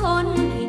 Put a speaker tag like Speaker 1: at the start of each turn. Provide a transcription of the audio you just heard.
Speaker 1: ทน